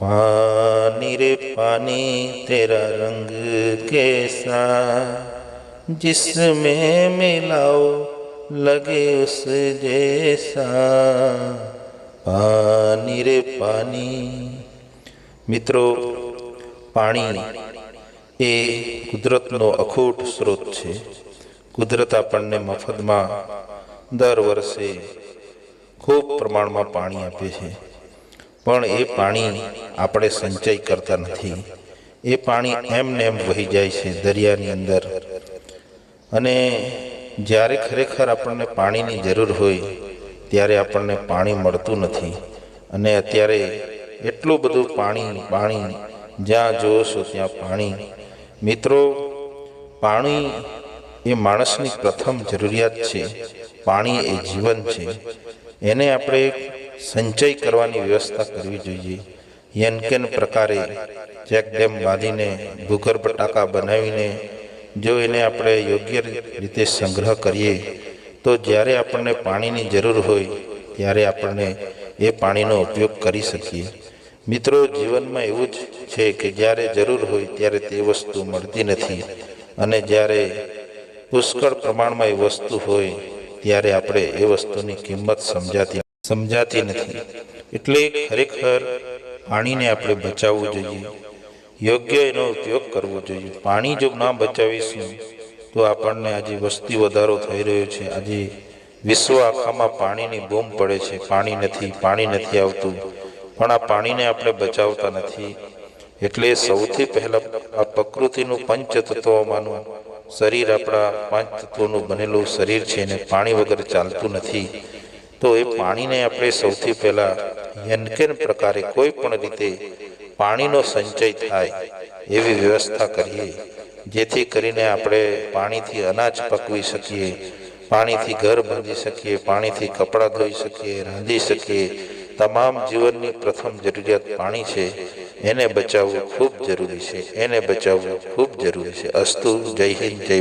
पानी रे पानी तेरा रंग कैसा जिसमें मिलाओ लगे उस जैसा પાણી રે પાણી મિત્રો પાણી એ કુદરતનો અખૂટ સ્ત્રોત છે કુદરત આપણને મફતમાં દર વર્ષે ખૂબ પ્રમાણમાં પાણી આપે છે પણ એ પાણી આપણે સંચય કરતા નથી. એ પાણી એમને એમ વહી જાય છે દરિયાની અંદર. અને જ્યારે ખરેખર આપણને પાણીની જરૂર હોય, ત્યારે આપણને પાણી મળતું નથી. અને અત્યારે એટલું બધું પાણી પાણી, જ્યાં જોશો ત્યાં પાણી. મિત્રો, પાણી એ માણસની પ્રથમ જરૂરિયાત છે. પાણી એ જીવન છે. એને આપણે સંચય કરવાની વ્યવસ્થા કરવી જોઈએ. યનકેન પ્રકારે ચેક ડેમ બાંધીને ભૂગર્ભ ટાંકા બનાવીને જો એને આપણે યોગ્ય રીતે સંગ્રહ કરીએ, તો જ્યારે આપણને પાણીની જરૂર હોય, ત્યારે આપણને એ પાણીનો ઉપયોગ કરી શકીએ. મિત્રો, જીવનમાં એવું જ છે કે જ્યારે જરૂર હોય ત્યારે તે વસ્તુ મળતી નથી. અને જ્યારે પુષ્કળ પ્રમાણમાં એ વસ્તુ હોય, ત્યારે આપણે એ વસ્તુની કિંમત સમજાતી સમજાતી નથી. એટલે ખરેખર પાણીને આપણે બચાવવું જોઈએ. યોગ્ય એનો ઉપયોગ કરવો જોઈએ. પાણી જો ના બચાવીશું, તો આપણને આજે વસ્તી વધારો થઈ રહ્યો છે. આજે વિશ્વ આખામાં પાણીની બૂમ પડે છે. પાણી નથી પાણી નથી આવતું. પણ આ પાણીને આપણે બચાવતા નથી. એટલે સૌથી પહેલાં આ પ્રકૃતિનું પંચ તત્વોમાંનું શરીર આપણા પાંચ તત્વોનું બનેલું શરીર છે. ને પાણી વગર ચાલતું નથી. તો એ પાણીને આપણે સૌથી પહેલાં યનકેન પ્રકારે કોઈ પણ રીતે પાણીનો સંચય થાય એવી વ્યવસ્થા કરીએ, જેથી કરીને આપણે પાણીથી અનાજ પકવી શકીએ, પાણીથી ઘર બાંધી શકીએ, પાણીથી કપડાં ધોઈ શકીએ, રાંધી શકીએ. તમામ જીવનની પ્રથમ જરૂરિયાત પાણી છે. એને બચાવવું ખૂબ જરૂરી છે. એને બચાવવું ખૂબ જરૂરી છે. અસ્તુ જય હિન્દ, જય